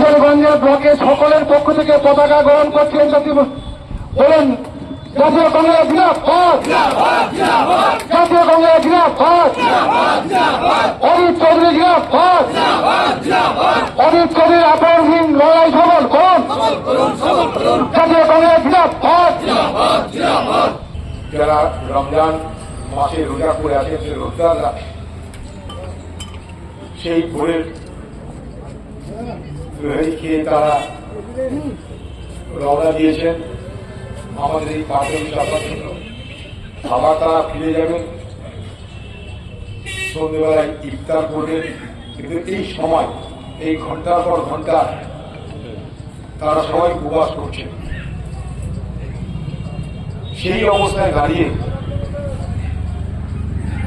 শামশেরগঞ্জের ব্লকে সকলের পক্ষ থেকে পতাকা গ্রহণ করছেন জাতীয় বলেন, জাতীয় কংগ্রেস জিনাফাত জাতীয় কংগ্রেস জিনাফাত অরিত চৌধুরী জিনাফাত অরিত চৌধুরীর আপনহীন লড়াই সবল কোন জাতীয় কংগ্রেস জিনাফাত যারা রমজান মাসে রোজা করে আছেন সে রোজাদাররা সেই ভোরের খেয়ে তারা রওনা দিয়েছেন আমাদের এই পাঠক চাপার জন্য। আবার তারা ফিরে যাবেন সন্ধ্যেবেলায় ইফতার করবেন। কিন্তু এই সময়, এই ঘণ্টার পর ঘণ্টা তারা সবাই উপবাস করছেন সেই অবস্থায় দাঁড়িয়ে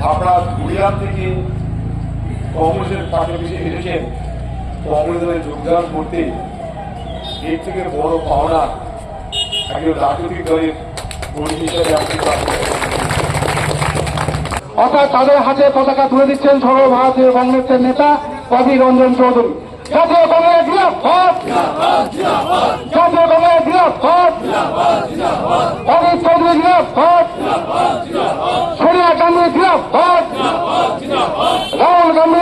আপনারা কুড়িয়ান থেকে কংগ্রেসের অফিসে এসেছেন কংগ্রেসের যোগদান করতে এর থেকে বড় পাওনা একজন রাজনৈতিক দলের কর্মী হিসাবে অর্থাৎ তাদের হাতে পতাকা তুলে দিচ্ছেন সর্বভারতীয় কংগ্রেসের নেতা অধীর রঞ্জন চৌধুরী। জাতীয় কংগ্রেস জাতীয় কংগ্রেস অধীর চৌধুরী সোনিয়া গান্ধী রাহুল গান্ধী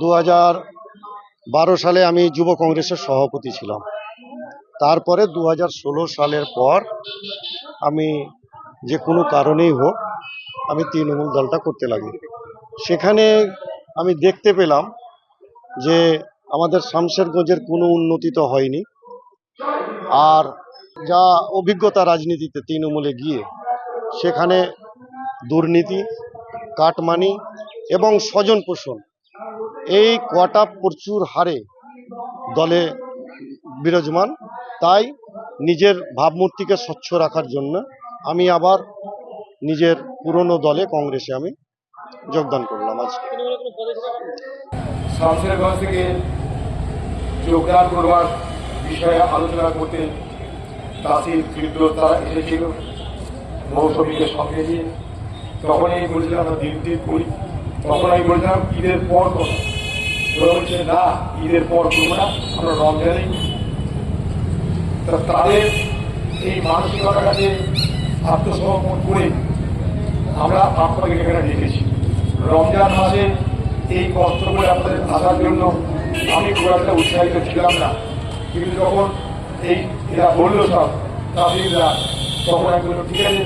দু বারো সালে আমি যুব কংগ্রেসের সভাপতি ছিলাম। তারপরে দু হাজার ষোলো সালের পর আমি যে কোনো কারণেই হোক আমি তৃণমূল দলটা করতে লাগি। সেখানে আমি দেখতে পেলাম যে আমাদের শামশেরগঞ্জের কোনো উন্নতি তো হয়নি। আর যা অভিজ্ঞতা রাজনীতিতে তৃণমূলে গিয়ে, সেখানে দুর্নীতি, কাটমানি এবং স্বজন পোষণ এই কটা প্রচুর হারে দলে বিরাজমান। তাই নিজের ভাবমূর্তিকে স্বচ্ছ রাখার জন্য আমি আবার নিজের পুরনো দলে কংগ্রেসে আমি যোগদান করলাম আজকে। শামশেরগঞ্জ থেকে যোগদান করবার বিষয়ে আলোচনা করতে তাসির ফিরদোস তারা এসেছিল, মৌসুমীকে সঙ্গে নিয়ে। তখন আমি বলেছিলাম দিন দিন তখন আমি বলেছিলাম, ঈদের পর করো ওরা না, ঈদের পর করব না, আমরা রমজানেই করি। তা তাদের এই মানসিকতাটাকে আত্মসমর্পণ করে আমরা আপনাকে এখানে ডেকেছি রমজান মাসে এই কষ্ট করে আপনাদের আসার জন্য আমি খুব একটা উৎসাহিত ছিলাম না। কিন্তু যখন এই এরা বলল সব তাহিররা তখন আমি বললাম ঠিক আছে,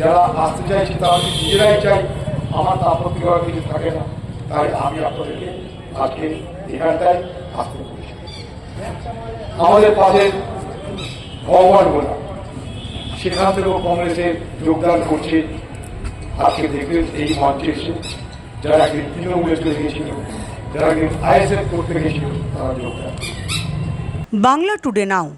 যারা আসতে চাইছে, তারা আমি নিজেরাই চাই আমার তো আপত্তি করার কিছু থাকে না। তাই আমি আপনাদেরকে আজকে এখানটায় আসতে আমাদের পাশে ভগবান বলা। সেখান থেকেও কংগ্রেসে যোগদান করছে। আজকে দেখবে এই মঞ্চে এসে যারা একদিন তৃণমূলে চলে গিয়েছিল, যারা একদিন আইএসএফ করতে গিয়েছিল, তারা যোগদান। Bangla today now.